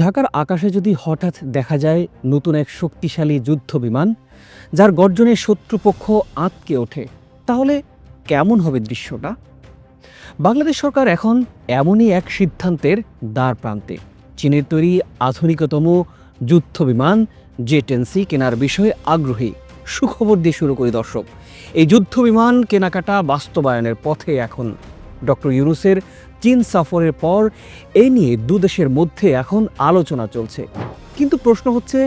ঢাকার আকাশে যদি হঠাৎ দেখা যায় নতুন এক শক্তিশালী যুদ্ধ বিমান, যার গর্জনে শত্রুপক্ষ আঁতকে ওঠে, তাহলে কেমন হবে দৃশ্যটা? বাংলাদেশ সরকার এখন এমনই এক সিদ্ধান্তের দ্বার প্রান্তে চীনের তৈরি আধুনিকতম যুদ্ধ বিমান জে টেন্সি কেনার বিষয়ে আগ্রহী সুখবর দিয়ে শুরু করি দর্শক। এই যুদ্ধ বিমান কেনাকাটা বাস্তবায়নের পথে এখন ডক্টর ইউনুসের চীন সফরের পর এ নিয়ে দুদেশের মধ্যে এখন আলোচনা চলছে। কিন্তু প্রশ্ন হচ্ছে,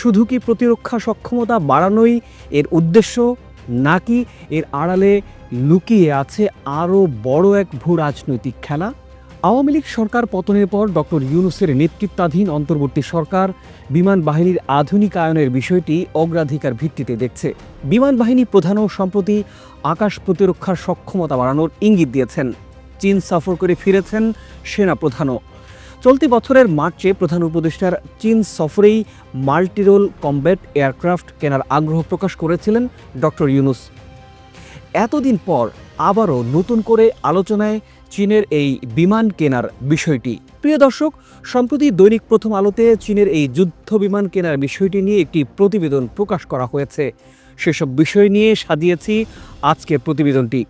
শুধু কি প্রতিরক্ষা সক্ষমতা বাড়ানোই এর উদ্দেশ্য, নাকি এর আড়ালে লুকিয়ে আছে আরও বড় এক ভূ রাজনৈতিক খেলা? আওয়ামী লীগ সরকার পতনের পর ডক্টর ইউনুসের নেতৃত্বাধীন অন্তর্বর্তী সরকার বিমান বাহিনীর আধুনিকায়নের বিষয়টি অগ্রাধিকার ভিত্তিতে দেখছে। বিমান বাহিনী প্রধানও সম্প্রতি আকাশ প্রতিরক্ষার সক্ষমতা বাড়ানোর ইঙ্গিত দিয়েছেন। চীন সফর করে ফিরেছেন সেনা প্রধানও। চলতি বছরের মার্চে প্রধান উপদেষ্টার চীন সফরেই মাল্টিরোল কমব্যাট এয়ারক্রাফট কেনার আগ্রহ প্রকাশ করেছিলেন ডক্টর ইউনুস। এতদিন পর আবারও নতুন করে আলোচনায় চীনের এই বিমান কেনার বিষয়টি। প্রিয় দর্শক, সম্প্রতি দৈনিক প্রথম আলোতে চীনের এই যুদ্ধ বিমান কেনার বিষয়টি নিয়ে একটি প্রতিবেদন প্রকাশ করা হয়েছে। সেসব বিষয় নিয়ে সাজিয়েছি আজকের প্রতিবেদনটি।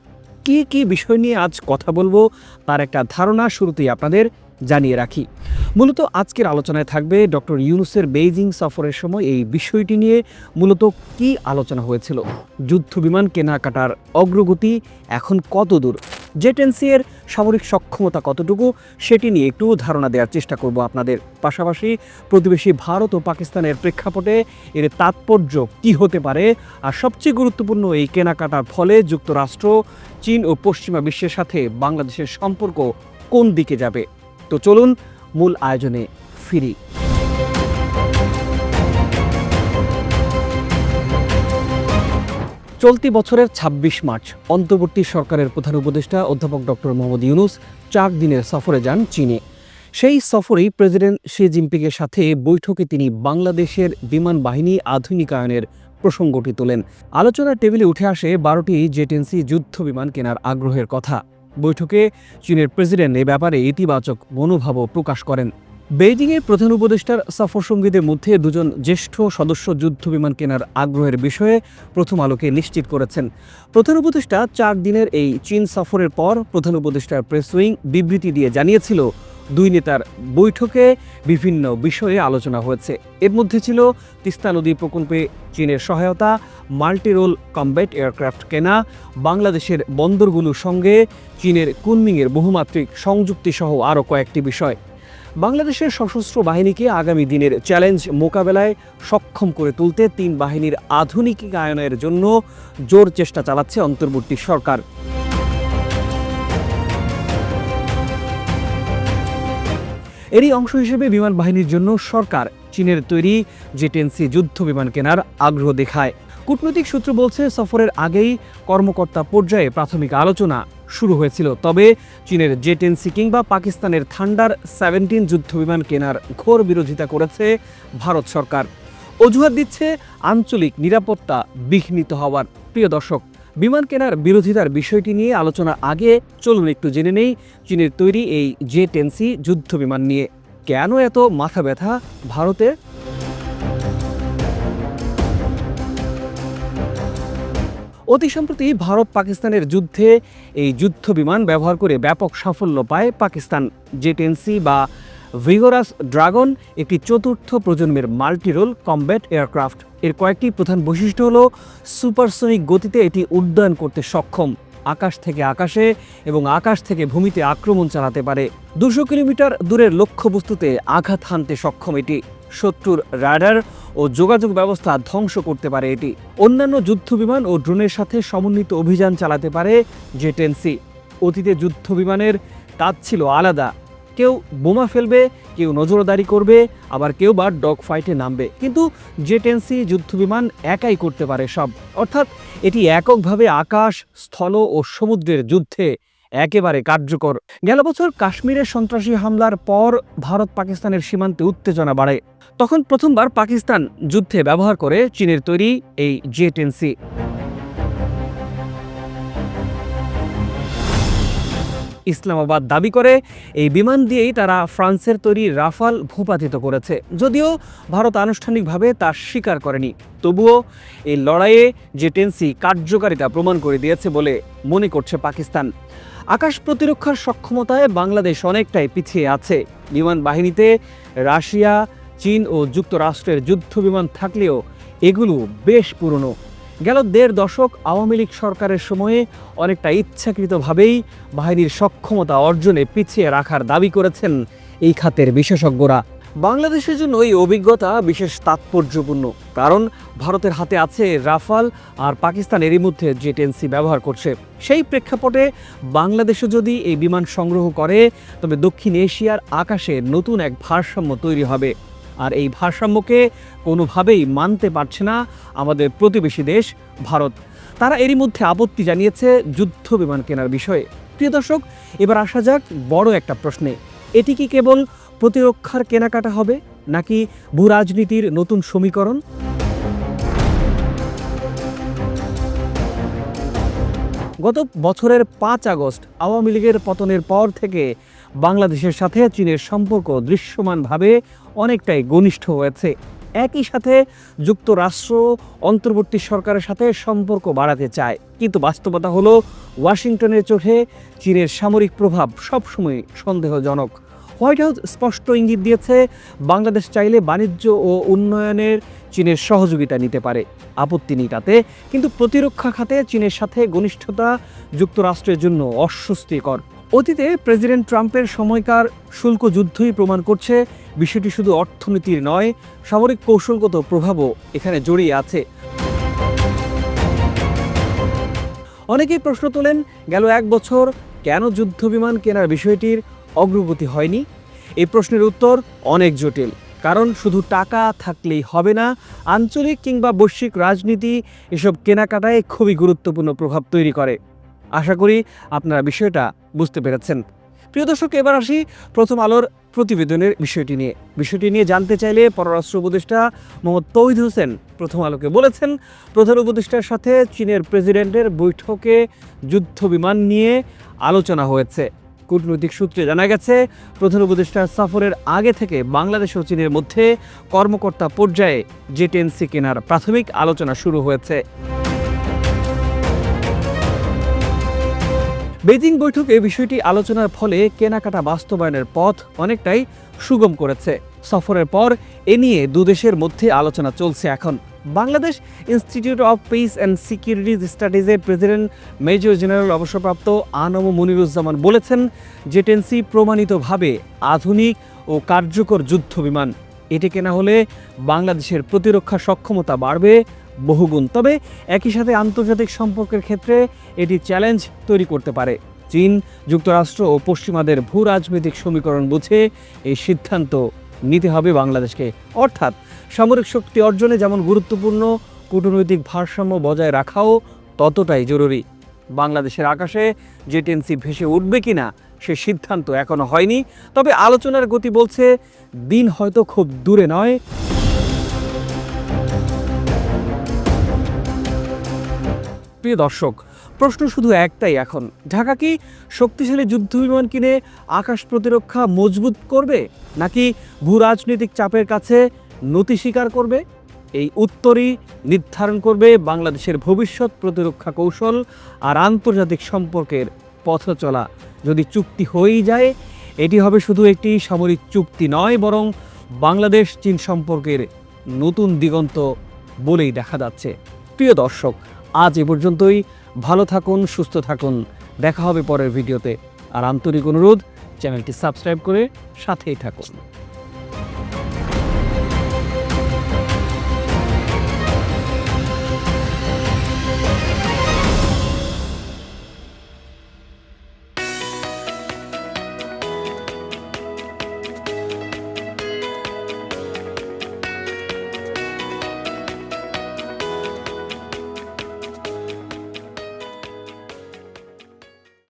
কি কি বিষয় নিয়ে আজ কথা বলব, তার একটা ধারণা শুরুতেই আপনাদের জানিয়ে রাখি। মূলত আজকের আলোচনায় থাকবে ডক্টর ইউনুসের বেইজিং সফরের সময় এই বিষয়টি নিয়ে, মূলত কি আলোচনা হয়েছিল। যুদ্ধ বিমান কেনাকাটার অগ্রগতি এখন কত দূর জেটেন্সি এর সামরিক সক্ষমতা কতটুকু সেটি নিয়ে একটু ধারণা দেওয়ার চেষ্টা করব আপনাদের পাশাপাশি। প্রতিবেশী ভারত ও পাকিস্তানের প্রেক্ষাপটে এর তাৎপর্য কি হতে পারে? আর সবচেয়ে গুরুত্বপূর্ণ এই কেনাকাটার ফলে যুক্তরাষ্ট্র, চীন ও পশ্চিমা বিশ্বের সাথে বাংলাদেশের সম্পর্ক কোন দিকে যাবে? তো চলুন মূল আয়োজনে ফিরি। চলতি বছরের ২৬ মার্চ, অন্তর্বর্তী সরকারের প্রধান উপদেষ্টা অধ্যাপক ডক্টর মোহাম্মদ ইউনুস চার দিনের সফরে যান চীনে। সেই সফরেই প্রেসিডেন্ট শি জিনপিংয়ের সাথে বৈঠকে তিনি বাংলাদেশের বিমান বাহিনী আধুনিকায়নের প্রসঙ্গটি তোলেন। আলোচনার টেবিলে উঠে আসে বারোটি জেটেন্সি যুদ্ধ বিমান কেনার আগ্রহের কথা। বৈঠকে চীনের প্রেসিডেন্ট এ ব্যাপারে ইতিবাচক মনোভাবও প্রকাশ করেন। বেইজিংয়ের প্রধান উপদেষ্টার সফর সঙ্গীদের মধ্যে দুজন জ্যেষ্ঠ সদস্য যুদ্ধ বিমান কেনার আগ্রহের বিষয়ে প্রথম আলোকে নিশ্চিত করেছেন। প্রধান উপদেষ্টা চার দিনের এই চীন সফরের পর প্রধান উপদেষ্টার প্রেস উইং বিবৃতি দিয়ে জানিয়েছিল, দুই নেতার বৈঠকে বিভিন্ন বিষয়ে আলোচনা হয়েছে। এর মধ্যে ছিল তিস্তা নদী প্রকল্পে চীনের সহায়তা, মাল্টিরোল কমব্যাট এয়ারক্রাফট কেনা, বাংলাদেশের বন্দরগুলোর সঙ্গে চীনের কুনমিংয়ের বহুমাত্রিক সংযুক্তি সহ আরও কয়েকটি বিষয়। বাংলাদেশের সশস্ত্র বাহিনীকে আগামী দিনের চ্যালেঞ্জ মোকাবেলায় সক্ষম করে তুলতে তিন বাহিনীর আধুনিকায়নের জন্য জোর চেষ্টা চালাচ্ছে অন্তর্বর্তী সরকার। এরই অংশ হিসেবে বিমান বাহিনীর জন্য সরকার চীনের তৈরি জেটেন্সি যুদ্ধ বিমান কেনার আগ্রহ দেখায়। কূটনৈতিক সূত্র বলছে, সফরের আগেই কর্মকর্তা পর্যায়ে প্রাথমিক আলোচনা। শুরু হয়েছিল। তবে চীনের জে টেন জেটেন্সি কিংবা পাকিস্তানের থান্ডার সেভেন্টিন যুদ্ধ বিমান কেনার ঘোর বিরোধিতা করেছে ভারত সরকার। অজুহাত দিচ্ছে আঞ্চলিক নিরাপত্তা বিঘ্নিত হওয়ার। প্রিয় দর্শক, বিমান কেনার বিরোধিতার বিষয়টি নিয়ে আলোচনার আগে চলুন একটু জেনে নেই চীনের তৈরি এই জে টেন্সি যুদ্ধ বিমান নিয়ে। কেন এত মাথা ব্যথা ভারতের? অতি সম্প্রতি ভারত পাকিস্তানের যুদ্ধে এই যুদ্ধ বিমান ব্যবহার করে ব্যাপক সাফল্য পায় পাকিস্তান জেটেন্সি বা ভিগোরাস ড্রাগন, একটি চতুর্থ প্রজন্মের মাল্টিরোল কমব্যাট এয়ারক্রাফট। এর কয়েকটি প্রধান বৈশিষ্ট্য হল সুপারসনিক গতিতে এটি উড্ডয়ন করতে সক্ষম। আকাশ থেকে আকাশে এবং আকাশ থেকে ভূমিতে আক্রমণ চালাতে পারে। দুশো কিলোমিটার দূরের লক্ষ্যবস্তুতে আঘাত হানতে সক্ষম এটি। শত্রুর রাডার ও যোগাযোগ ব্যবস্থা ধ্বংস করতে পারে এটি। অন্যান্য যুদ্ধ বিমান ও ড্রোনের সাথে সমন্বিত অভিযান চালাতে পারে জেটেন্সি অতীতে যুদ্ধ বিমানের কাজ ছিল আলাদা। কেউ বোমা ফেলবে, কেউ নজরদারি করবে, আবার কেউ বা ডগ ফাইটে নামবে। কিন্তু জেটেন্সি যুদ্ধ বিমান একাই করতে পারে সব। অর্থাৎ এটি এককভাবে আকাশ, স্থল ও সমুদ্রের যুদ্ধে একেবারে কার্যকর। গেল বছর কাশ্মীরে সন্ত্রাসী হামলার পর ভারত পাকিস্তানের সীমান্তে উত্তেজনা বাড়ে। তখন প্রথমবার পাকিস্তান যুদ্ধে ব্যবহার করে চীনের তৈরি এই জেটেন্সি ইসলামাবাদ দাবি করে, এই বিমান দিয়েই তারা ফ্রান্সের তৈরি রাফাল ভূপাতিত করেছে। যদিও ভারত আনুষ্ঠানিকভাবে তা স্বীকার করেনি। তবুও এই লড়াইয়ে যে টেন্সি কার্যকারিতা প্রমাণ করে দিয়েছে বলে মনে করছে পাকিস্তান। আকাশ প্রতিরক্ষার সক্ষমতায় বাংলাদেশ অনেকটাই পিছিয়ে আছে। বিমান বাহিনীতে রাশিয়া, চীন ও যুক্তরাষ্ট্রের যুদ্ধ বিমান থাকলেও এগুলো বেশ পুরনো। গেল দেড় দশক আওয়ামী লীগ সরকারের সময়ে অনেকটা ইচ্ছাকৃতভাবেই বাহিনীর সক্ষমতা অর্জনে পিছিয়ে রাখার দাবি করেছেন এই খাতের বিশেষজ্ঞরা। বাংলাদেশের জন্য এই অভিজ্ঞতা বিশেষ তাৎপর্যপূর্ণ, কারণ ভারতের হাতে আছে রাফাল আর পাকিস্তান এরই মধ্যে জেটেন্সি ব্যবহার করছে। সেই প্রেক্ষাপটে বাংলাদেশও যদি এই বিমান সংগ্রহ করে, তবে দক্ষিণ এশিয়ার আকাশে নতুন এক ভারসাম্য তৈরি হবে। আর এই ভারসাম্যকে কোনোভাবেই মানতে পারছে না আমাদের প্রতিবেশী দেশ, ভারত। তারা এরই মধ্যে আপত্তি জানিয়েছে যুদ্ধ বিমান কেনার বিষয়ে। প্রিয় দর্শক, এবার আসা যাক বড় একটা প্রশ্নে। এটি কি কেবল প্রতিরক্ষার কেনাকাটা হবে, নাকি ভূ রাজনীতির নতুন সমীকরণ? গত বছরের পাঁচ আগস্ট আওয়ামী লীগের পতনের পর থেকে বাংলাদেশের সাথে চীনের সম্পর্ক দৃশ্যমানভাবে অনেকটাই ঘনিষ্ঠ হয়েছে। একই সাথে যুক্তরাষ্ট্র অন্তর্বর্তী সরকারের সাথে সম্পর্ক বাড়াতে চায়। কিন্তু বাস্তবতা হলো, ওয়াশিংটনের চোখে চীনের সামরিক প্রভাব সবসময় সন্দেহজনক। হোয়াইট হাউস স্পষ্ট ইঙ্গিত দিয়েছে, বাংলাদেশ চাইলে বাণিজ্য ও উন্নয়নের চীনের সহযোগিতা নিতে পারে। আপত্তি নেই তাতে, কিন্তু প্রতিরক্ষা খাতে চীনের সাথে ঘনিষ্ঠতা যুক্তরাষ্ট্রের জন্য অস্বস্তিকর। অতীতে প্রেসিডেন্ট ট্রাম্পের সময়কার শুল্ক যুদ্ধই প্রমাণ করছে, বিষয়টি শুধু অর্থনীতির নয়, সামরিক কৌশলগত প্রভাবও এখানে জড়িয়ে আছে। অনেকেই প্রশ্ন তোলেন, গেল এক বছর কেন যুদ্ধ বিমান কেনার বিষয়টির অগ্রগতি হয়নি? এই প্রশ্নের উত্তর অনেক জটিল, কারণ শুধু টাকা থাকলেই হবে না, আঞ্চলিক কিংবা বৈশ্বিক রাজনীতি এসব কেনাকাটায় খুবই গুরুত্বপূর্ণ প্রভাব তৈরি করে। আশা করি আপনারা বিষয়টা বুঝতে পেরেছেন। প্রিয় দর্শক, এবার আসি প্রথম আলোর প্রতিবেদনের বিষয়টি নিয়ে। বিষয়টি নিয়ে জানতে চাইলে পররাষ্ট্র উপদেষ্টা মোহাম্মদ তৌহিদ হোসেন প্রথম আলোকে বলেছেন, প্রধান উপদেষ্টার সাথে চীনের প্রেসিডেন্টের বৈঠকে যুদ্ধ বিমান নিয়ে আলোচনা হয়েছে। কূটনৈতিক সূত্রে জানা গেছে, প্রধান উপদেষ্টার সফরের আগে থেকে বাংলাদেশ ও চীনের মধ্যে কর্মকর্তা পর্যায়ে জেটেন্সি কেনার প্রাথমিক আলোচনা শুরু হয়েছে। বেজিং বৈঠক এই বিষয়টি আলোচনার ফলে কেনাকাটা বাস্তবায়নের পথ অনেকটাই সুগম করেছে। সফরের পর এ নিয়ে দুদেশের মধ্যে আলোচনা চলছে এখন। Bangladesh institute of peace and securities স্টাডিজের president major general অবসরপ্রাপ্ত আনম মনিরুজ্জামান বলেছেন যে টেন্সি প্রমাণিতভাবে আধুনিক ও কার্যকর যুদ্ধ বিমান এটি কেনা হলে বাংলাদেশের প্রতিরক্ষা সক্ষমতা বাড়বে বহুগুণ। তবে একই সাথে আন্তর্জাতিক সম্পর্কের ক্ষেত্রে এটি চ্যালেঞ্জ তৈরি করতে পারে। চীন, যুক্তরাষ্ট্র ও পশ্চিমাদের ভূ রাজনৈতিক সমীকরণ বুঝে এই সিদ্ধান্ত নিতে হবে বাংলাদেশকে। অর্থাৎ সামরিক শক্তি অর্জনে যেমন গুরুত্বপূর্ণ, কূটনৈতিক ভারসাম্য বজায় রাখাও ততটাই জরুরি। বাংলাদেশের আকাশে জেটেন্সি ভেসে উঠবে কিনা সে সিদ্ধান্ত এখনও হয়নি, তবে আলোচনার গতি বলছে দিন হয়তো খুব দূরে নয়। প্রিয় দর্শক, প্রশ্ন শুধু একটাই এখন। ঢাকা কি শক্তিশালী যুদ্ধ বিমান কিনে আকাশ প্রতিরক্ষা মজবুত করবে? নাকি ভূ রাজনৈতিক চাপের কাছে নতি স্বীকার করবে? এই উত্তরই নির্ধারণ করবে বাংলাদেশের ভবিষ্যৎ প্রতিরক্ষা কৌশল আর আন্তর্জাতিক সম্পর্কের পথ চলা। যদি চুক্তি হয়েই যায়, এটি হবে শুধু একটি সামরিক চুক্তি নয়, বরং বাংলাদেশ চীন সম্পর্কের নতুন দিগন্ত বলেই দেখা যাচ্ছে। প্রিয় দর্শক আজ এ পর্যন্তই। ভালো থাকুন, সুস্থ থাকুন। দেখা হবে পরের ভিডিওতে। আর আন্তরিক অনুরোধ, চ্যানেলটি সাবস্ক্রাইব করে সাথেই থাকুন।